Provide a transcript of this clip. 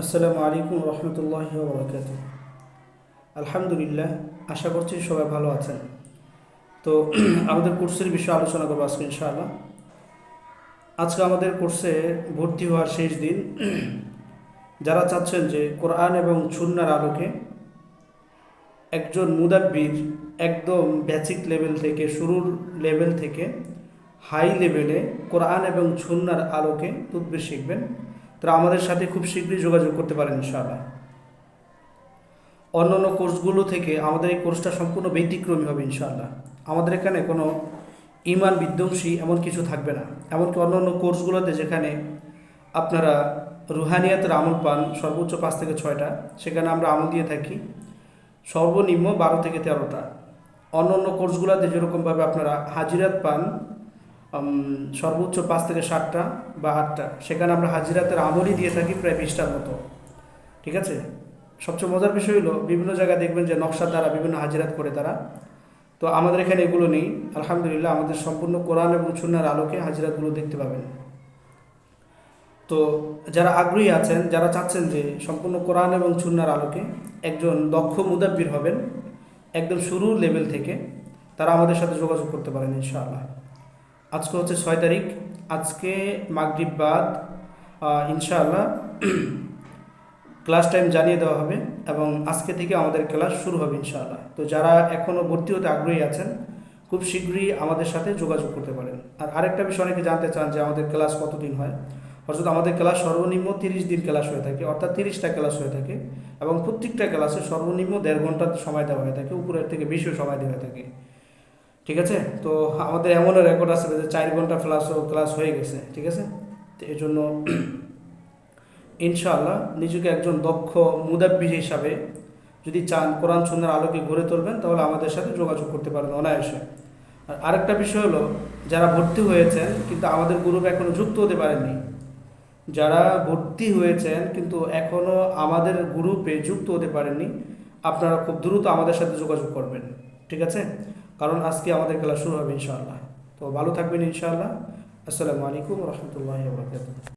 আসসালামু আলাইকুম রহমতুল্লাহ বরকাত আলহামদুলিল্লাহ, আশা করছি সবাই ভালো আছেন। তো আমাদের কোর্সের বিষয়ে আলোচনা করব আজকে ইনশাআল্লাহ। আজকে আমাদের কোর্সে ভর্তি হওয়ার শেষ দিন। যারা চাচ্ছেন যে কোরআন এবং সুন্নার আলোকে একজন মুদাব্বির একদম বেসিক লেভেল থেকে, শুরুর লেভেল থেকে হাই লেভেলে কোরআন এবং সুন্নার আলোকে তদবির শিখবেন। তারা আমাদের সাথে খুব শীঘ্রই যোগাযোগ করতে পারেন ইনশাআল্লাহ। অন্যান্য কোর্সগুলো থেকে আমাদের এই কোর্সটা সম্পূর্ণ ব্যতিক্রমী হবে ইনশাআল্লাহ। আমাদের এখানে কোনো ইমান বিধ্বংসী এমন কিছু থাকবে না। এমনকি অন্যান্য কোর্সগুলোতে যেখানে আপনারা রুহানিয়াতের আমল পান, সর্বোচ্চ পাঁচ থেকে ছয়টা, সেখানে আমরা আমল দিয়ে থাকি। সর্বনিম্ন বারো থেকে তেরোটা। অন্য অন্য কোর্সগুলোতে যেরকমভাবে আপনারা হাজিরাত পান সর্বোচ্চ পাঁচ থেকে সাতটা বা আটটা। সেখানে আমরা হাজিরাতের আমলই দিয়ে থাকি প্রায় বিশটার মতো। ঠিক আছে? সবচেয়ে মজার বিষয় হলো, বিভিন্ন জায়গায় দেখবেন যে নকশার দ্বারা বিভিন্ন হাজিরাত করে তারা। তো আমাদের এখানে এগুলো নেই। আলহামদুলিল্লাহ, আমাদের সম্পূর্ণ কোরআন এবং সুন্নার আলোকে হাজিরাতগুলো দেখতে পাবেন। তো যারা আগ্রহী আছেন, যারা চাচ্ছেন যে সম্পূর্ণ কোরআন এবং সুন্নার আলোকে একজন দক্ষ মুদাব্বির হবেন, একদম শুরুর লেভেল থেকে, তারা আমাদের সাথে যোগাযোগ করতে পারেন, ইনশাআল্লাহ। আজকে হচ্ছে ছয় তারিখ। আজকে মাগরিব বাদ ইনশাআল্লাহ ক্লাস টাইম জানিয়ে দেওয়া হবে এবং আজকে থেকে আমাদের ক্লাস শুরু হবে ইনশাআল্লাহ। তো যারা এখনও ভর্তি হতে আগ্রহী আছেন, খুব শীঘ্রই আমাদের সাথে যোগাযোগ করতে পারেন। আর আরেকটা বিষয় অনেকে জানতে চান যে আমাদের ক্লাস কতদিন হয়? অর্থাৎ আমাদের ক্লাস সর্বনিম্ন তিরিশ দিন ক্লাস হয়ে থাকে, অর্থাৎ তিরিশটা ক্লাস হয়ে থাকে এবং প্রত্যেকটা ক্লাসে সর্বনিম্ন দেড় ঘণ্টা সময় দেওয়া হয়ে থাকে, উপরের থেকে বেশিও সময় দেওয়া হয়ে থাকে। ঠিক আছে? তো আমাদের এমনও রেকর্ড আছে যে চার ঘণ্টা ক্লাসও ক্লাস হয়ে গেছে, ঠিক আছে? তো এই জন্য ইনশাআল্লাহ নিজেকে একজন দক্ষ মুদাব্বির হিসাবে যদি চান কোরআন সুন্দর আলোকে গড়ে তুলবেন, তাহলে আমাদের সাথে যোগাযোগ করতে পারবেন অনায়াসে। আর আরেকটা বিষয় হলো, যারা ভর্তি হয়েছেন কিন্তু আমাদের গ্রুপে এখনও যুক্ত হতে পারেননি, যারা ভর্তি হয়েছেন কিন্তু এখনও আমাদের গ্রুপে যুক্ত হতে পারেননি, আপনারা খুব দ্রুত আমাদের সাথে যোগাযোগ করবেন, ঠিক আছে? কারণ আজকে আমাদের খেলা শুরু হবে ইনশাআল্লাহ। তো ভালো থাকবেন ইনশাআল্লাহ। আসসালামু আলাইকুম রহমতুল্লাহ বরকাত